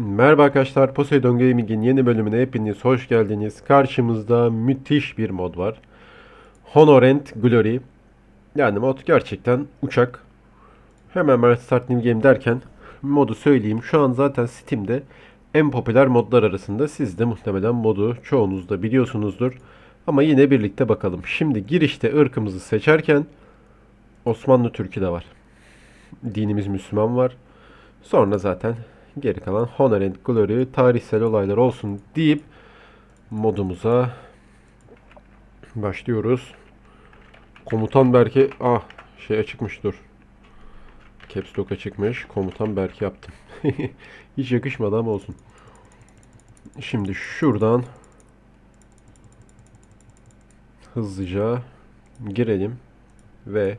Merhaba arkadaşlar, Poseidon Gaming'in yeni bölümüne hepiniz hoş geldiniz. Karşımızda müthiş bir mod var. Honorant Glory. Yani mod gerçekten uçak. Hemen ben Start New Game derken modu söyleyeyim. Şu an zaten Steam'de en popüler modlar arasında. Siz de muhtemelen modu çoğunuz da biliyorsunuzdur. Ama yine birlikte bakalım. Şimdi girişte ırkımızı seçerken Osmanlı Türk'ü de var. Dinimiz Müslüman var. Sonra zaten geri kalan Honor and Glory tarihsel olaylar olsun deyip modumuza başlıyoruz. Komutan Berke ah şey açıkmış dur. Caps Lock açıkmış. Komutan Berke yaptım. Hiç yakışmadı ama olsun. Şimdi şuradan hızlıca girelim ve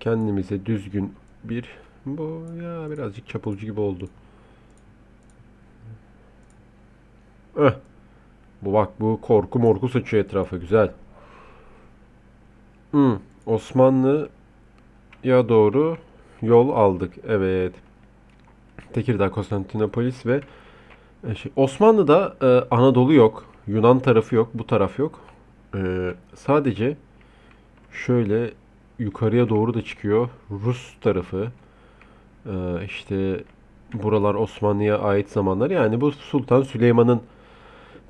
kendimize düzgün bir bu ya birazcık çapulcu gibi oldu. Eh. Bu bak bu korku morku saçıyor etrafa güzel. Hmm, Osmanlı'ya doğru yol aldık. Evet. Tekirdağ, Konstantinopolis ve e, şey, Osmanlı'da e, Anadolu yok. Yunan tarafı yok. Bu taraf yok. E, sadece şöyle yukarıya doğru da çıkıyor. Rus tarafı. Ee, işte buralar Osmanlı'ya ait zamanlar. Yani bu Sultan Süleyman'ın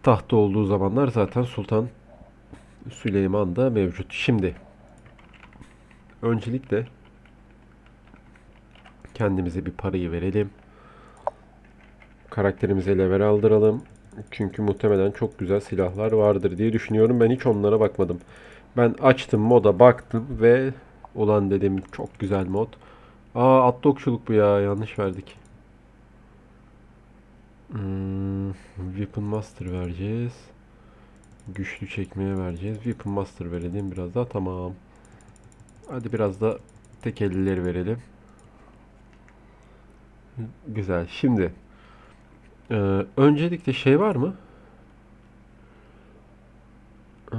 tahtta olduğu zamanlar zaten Sultan Süleyman da mevcut. Şimdi öncelikle kendimize bir parayı verelim. Karakterimize level aldıralım. Çünkü muhtemelen çok güzel silahlar vardır diye düşünüyorum. Ben hiç onlara bakmadım. Ben açtım moda baktım ve ulan dedim çok güzel mod. Aa atlı okçuluk bu ya. Yanlış verdik. Hmm, Weapon Master vereceğiz. Güçlü çekmeye vereceğiz. Weapon Master verelim biraz daha. Tamam. Hadi biraz da tek ellileri verelim. Güzel. Şimdi e, öncelikle şey var mı? Ee,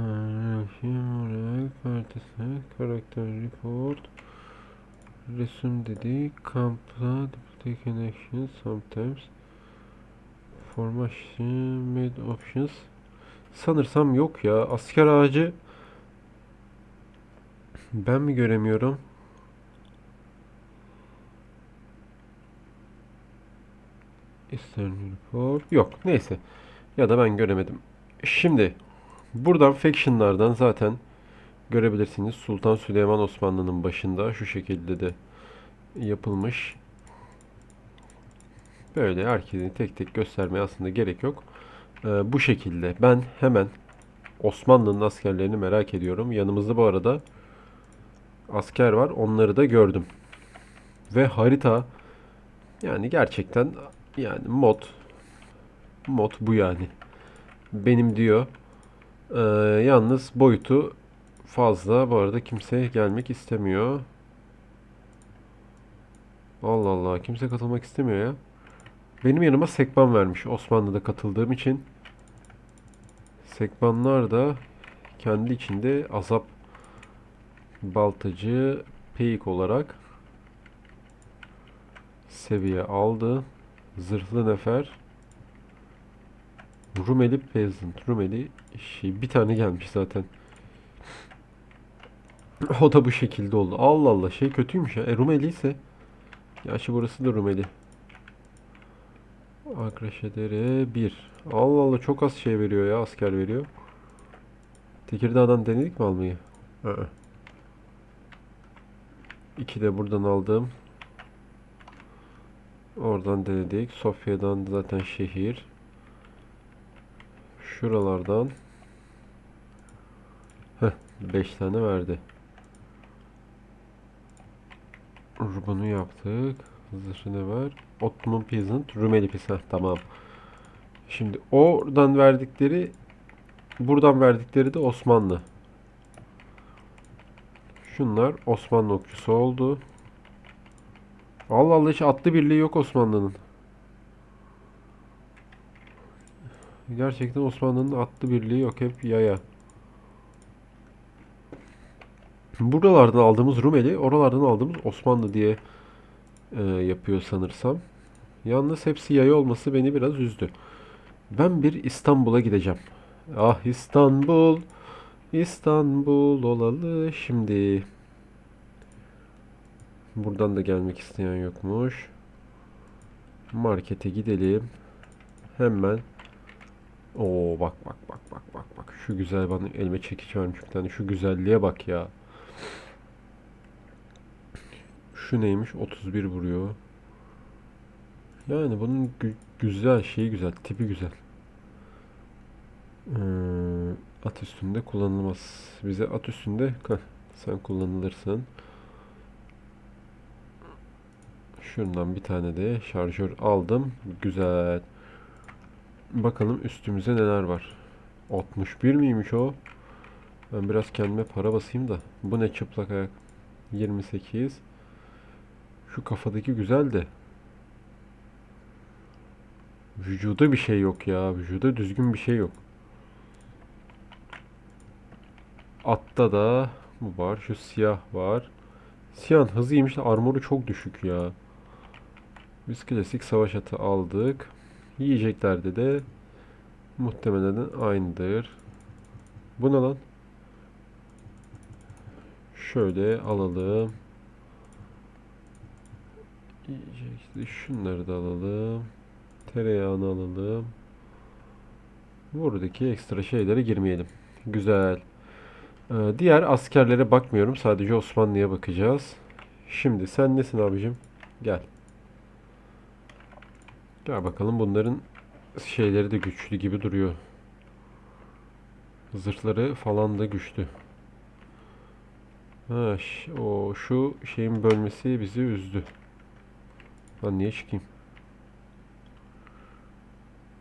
Karakter report Resim dedi. Kampla taken actions sometimes. Formation made options. Sanırsam yok ya. Asker ağacı ben mi göremiyorum? Eastern report. Yok. Neyse. Ya da ben göremedim. Şimdi buradan faction'lardan zaten görebilirsiniz. Sultan Süleyman Osmanlı'nın başında şu şekilde de yapılmış. Böyle herkesi tek tek göstermeye aslında gerek yok. Ee, bu şekilde. Ben hemen Osmanlı'nın askerlerini merak ediyorum. Yanımızda bu arada asker var. Onları da gördüm. Ve harita yani gerçekten yani mod mod bu yani. Benim diyor. Ee, yalnız boyutu fazla. Bu arada kimse gelmek istemiyor. Allah Allah. Kimse katılmak istemiyor ya. Benim yanıma Sekban vermiş. Osmanlı'da katıldığım için. Sekbanlar da kendi içinde azap baltacı peyik olarak seviye aldı. Zırhlı nefer Rumeli Peasant. Rumeli şey bir tane gelmiş zaten. O da bu şekilde oldu. Allah Allah şey kötüymüş ya. E Rumeli ise Gerçi burası da Rumeli. Akraşedere 1. Allah Allah çok az şey veriyor ya asker veriyor. Tekirdağ'dan denedik mi almayı? Aa. İki de buradan aldım. Oradan denedik. Sofya'dan zaten şehir. Şuralardan. Heh, 5 tane verdi. Bunu yaptık. Zırhı ne var? Ottoman Peasant, Rumeli Peasant. Tamam. Şimdi oradan verdikleri buradan verdikleri de Osmanlı. Şunlar Osmanlı okçusu oldu. Allah Allah hiç atlı birliği yok Osmanlı'nın. Gerçekten Osmanlı'nın atlı birliği yok. Hep yaya. Buralardan aldığımız Rumeli, oralardan aldığımız Osmanlı diye e, yapıyor sanırsam. Yalnız hepsi yayı olması beni biraz üzdü. Ben bir İstanbul'a gideceğim. Ah İstanbul, İstanbul olalı şimdi. Buradan da gelmek isteyen yokmuş. Markete gidelim. Hemen. Oo bak bak bak bak bak bak. Şu güzel bana elime çekiç vermiş bir tane. Şu güzelliğe bak ya. Şu neymiş? 31 vuruyor. Yani bunun gü- güzel şeyi güzel, tipi güzel. Ee, at üstünde kullanılmaz. Bize at üstünde heh, sen kullanılırsın. Şundan bir tane de şarjör aldım. Güzel. Bakalım üstümüze neler var. 61 miymiş o? Ben biraz kendime para basayım da. Bu ne çıplak ayak? 28. Şu kafadaki güzel de. Vücuda bir şey yok ya. Vücuda düzgün bir şey yok. Atta da bu var. Şu siyah var. Siyahın hızıymış da armoru çok düşük ya. Biz klasik savaş atı aldık. Yiyeceklerde de muhtemelen aynıdır. Bu ne lan? Şöyle alalım. Yiyecekti. Şunları da alalım. Tereyağını alalım. Buradaki ekstra şeylere girmeyelim. Güzel. Ee, diğer askerlere bakmıyorum. Sadece Osmanlı'ya bakacağız. Şimdi sen nesin abicim? Gel. Gel bakalım bunların şeyleri de güçlü gibi duruyor. Zırhları falan da güçlü. Ha, o şu şeyin bölmesi bizi üzdü. Ben niye çıkayım?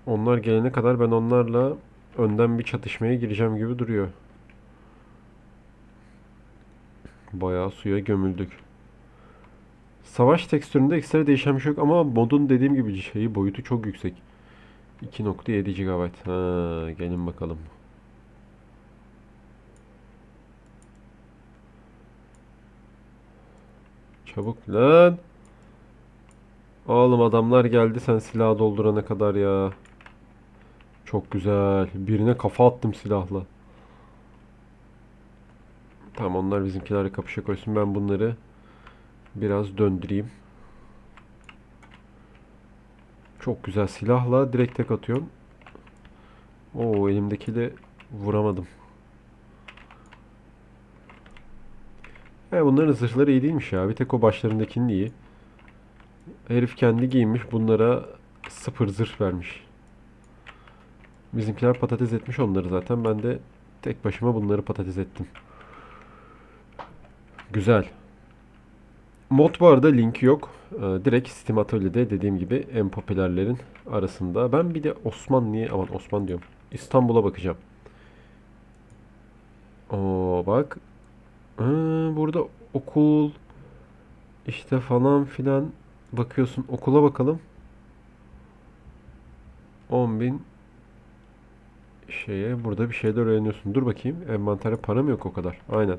Onlar gelene kadar ben onlarla önden bir çatışmaya gireceğim gibi duruyor. Bayağı suya gömüldük. Savaş tekstüründe ekstra değişen bir şey yok ama modun dediğim gibi şeyi boyutu çok yüksek. 2.7 GB. Ha, gelin bakalım. Çabuk lan. Oğlum adamlar geldi sen silahı doldurana kadar ya. Çok güzel. Birine kafa attım silahla. Tamam onlar bizimkilerle kapışa koysun. Ben bunları biraz döndüreyim. Çok güzel silahla direkt tek atıyorum. Oo elimdekiyle vuramadım. He bunların zırhları iyi değilmiş ya. Bir tek o başlarındakinin iyi. Herif kendi giymiş. Bunlara sıfır zırh vermiş. Bizimkiler patates etmiş onları zaten. Ben de tek başıma bunları patates ettim. Güzel. Mod bu arada linki yok. Ee, direkt Steam Atölye'de dediğim gibi en popülerlerin arasında. Ben bir de Osmanlı'ya aman Osman diyorum. İstanbul'a bakacağım. Oo bak. Ee, burada okul işte falan filan bakıyorsun. Okula bakalım. 10.000 şeye burada bir şeyler öğreniyorsun. Dur bakayım. Envantere para mı yok o kadar? Aynen.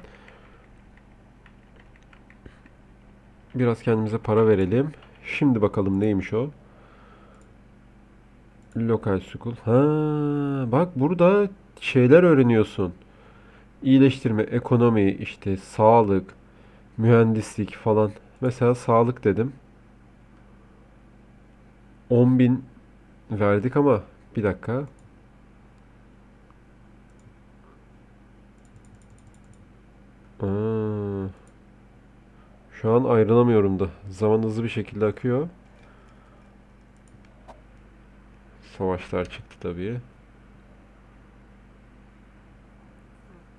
Biraz kendimize para verelim. Şimdi bakalım neymiş o? Local school. Ha, bak burada şeyler öğreniyorsun. İyileştirme, ekonomi, işte sağlık, mühendislik falan. Mesela sağlık dedim. 10.000 verdik ama bir dakika. Aa, şu an ayrılamıyorum da. Zaman hızlı bir şekilde akıyor. Savaşlar çıktı tabii.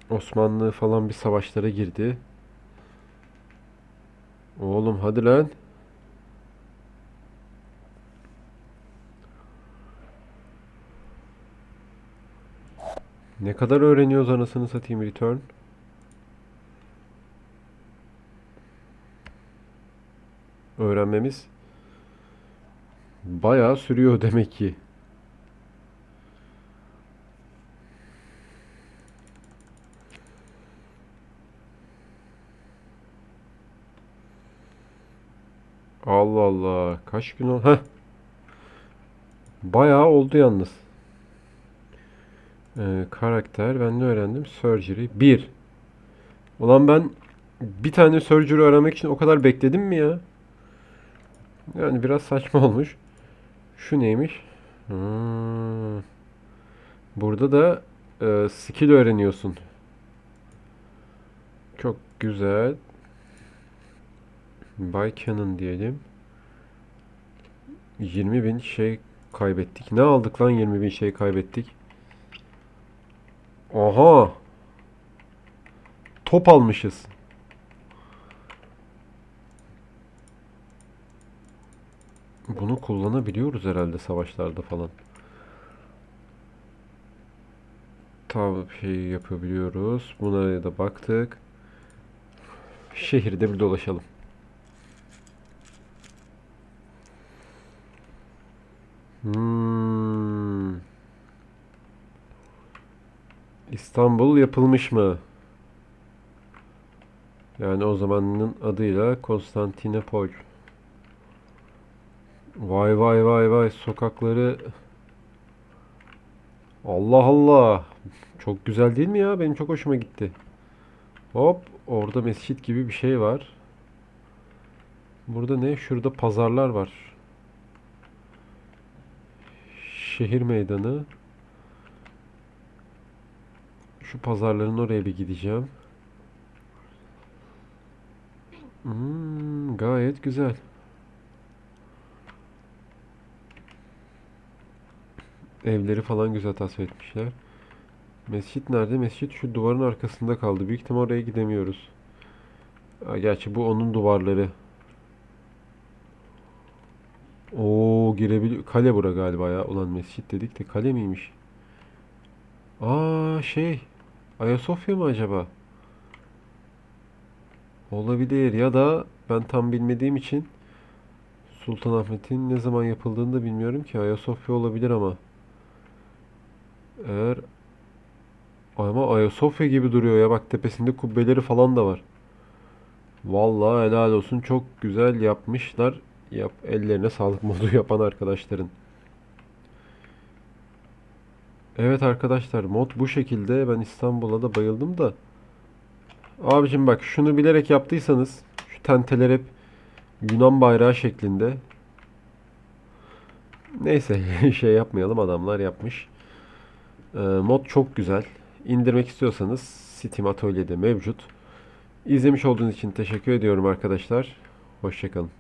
Osmanlı falan bir savaşlara girdi. Oğlum hadi lan. Ne kadar öğreniyoruz anasını satayım return. Öğrenmemiz bayağı sürüyor demek ki. Allah Allah. Kaç gün oldu? Heh. Bayağı oldu yalnız. Ee, karakter. Ben ne öğrendim? Surgery. 1. Ulan ben bir tane surgery öğrenmek için o kadar bekledim mi ya? Yani biraz saçma olmuş. Şu neymiş? Hmm. Burada da e, skill öğreniyorsun. Çok güzel. Buy Canon diyelim. 20 bin şey kaybettik. Ne aldık lan 20 bin şey kaybettik? Aha! Top almışız. Bunu kullanabiliyoruz herhalde savaşlarda falan. Tabi şey yapabiliyoruz. Buna da baktık. Şehirde bir dolaşalım. Hmm. İstanbul yapılmış mı? Yani o zamanın adıyla Konstantinopol. Vay vay vay vay sokakları Allah Allah. Çok güzel değil mi ya? Benim çok hoşuma gitti. Hop orada mescit gibi bir şey var. Burada ne? Şurada pazarlar var. Şehir meydanı. Şu pazarların oraya bir gideceğim. Hmm, gayet güzel. Evleri falan güzel tasvir etmişler. Mescit nerede? Mescit şu duvarın arkasında kaldı. Büyük ihtimal oraya gidemiyoruz. Gerçi bu onun duvarları. Oo girebiliyor. Kale bura galiba ya. Ulan mescit dedik de kale miymiş? Aa şey. Ayasofya mı acaba? Olabilir ya da ben tam bilmediğim için Sultanahmet'in ne zaman yapıldığını da bilmiyorum ki. Ayasofya olabilir ama. Eğer ama Ayasofya gibi duruyor ya. Bak tepesinde kubbeleri falan da var. Vallahi helal olsun. Çok güzel yapmışlar. Yap, ellerine sağlık modu yapan arkadaşların. Evet arkadaşlar mod bu şekilde. Ben İstanbul'a da bayıldım da. Abicim bak şunu bilerek yaptıysanız şu tenteler hep Yunan bayrağı şeklinde. Neyse şey yapmayalım adamlar yapmış. Ee, mod çok güzel. İndirmek istiyorsanız Steam Atölye'de mevcut. İzlemiş olduğunuz için teşekkür ediyorum arkadaşlar. Hoşçakalın.